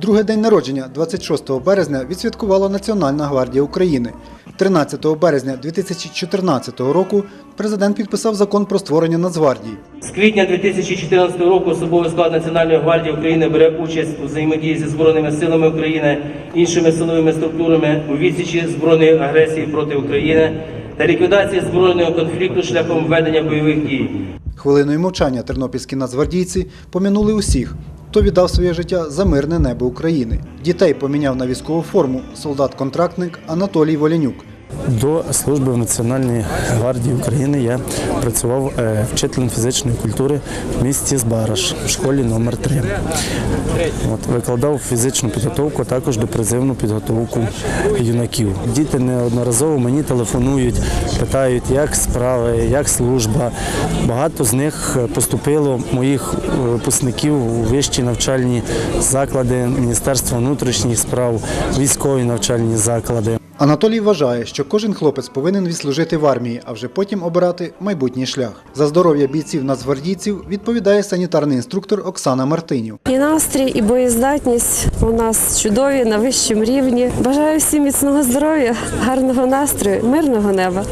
Другий день народження 26 березня відсвяткувала Національна гвардія України. 13 березня 2014 року президент підписав закон про створення Нацгвардії. З квітня 2014 року особовий склад Національної гвардії України бере участь у взаємодії зі Збройними силами України, іншими силовими структурами у відсічі збройної агресії проти України та ліквідації збройного конфлікту шляхом ведення бойових дій. Хвилиною мовчання тернопільські нацгвардійці помінули усіх, хто віддав своє життя за мирне небо України. Дітей поміняв на військову форму солдат-контрактник Анатолій Волянюк. До служби в Національній гвардії України я працював е, вчителем фізичної культури в місті Збараш в школі номер 3 От, викладав фізичну підготовку, а також допризивну підготовку юнаків. Діти неодноразово мені телефонують, питають, як справи, як служба. Багато з них поступило моїх е, випускників у вищі навчальні заклади Міністерства внутрішніх справ, військові навчальні заклади. Анатолій вважає, що кожен хлопець повинен відслужити в армії, а вже потім обирати майбутній шлях. За здоров'я бійців нацгвардійців відповідає санітарний інструктор Оксана Мартинів. І настрій, і боєздатність у нас чудові на вищому рівні. Бажаю всім міцного здоров'я, гарного настрою, мирного неба.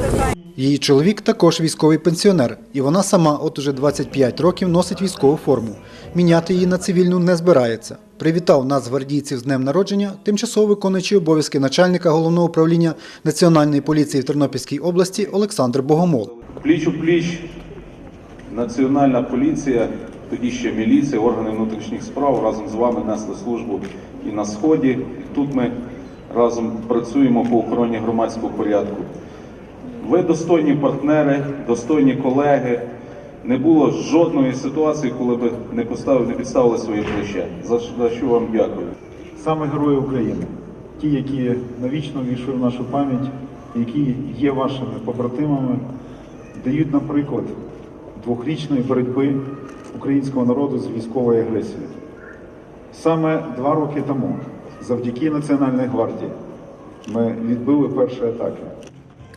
Її чоловік також військовий пенсіонер, і вона сама от уже 25 років носить військову форму. Міняти її на цивільну не збирається. Привітав нацгвардійців з днем народження, тимчасово виконуючий обов'язки начальника головного управління Національної поліції в Тернопільській області Олександр Богомол. Пліч у пліч Національна поліція, тоді ще міліція, органи внутрішніх справ разом з вами несли службу і на сході. Тут ми разом працюємо по охороні громадського порядку. Ви достойні партнери, достойні колеги. Не було жодної ситуації, коли б не поставили, не підставили своє плече. За, що- вам дякую. саме герої України, ті, які навічно війшли в нашу пам'ять, які є вашими побратимами, дають нам приклад двохрічної боротьби українського народу з військовою агресією. Саме два роки тому, завдяки Національній гвардії, ми відбили перші атаки.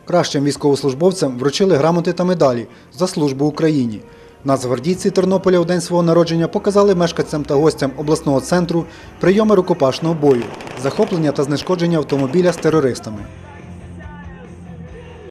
Кращим військовослужбовцям вручили грамоти та медалі за службу Україні. Нацгвардійці Тернополя у день свого народження показали мешканцям та гостям обласного центру прийоми рукопашного бою, захоплення та знешкодження автомобіля з терористами.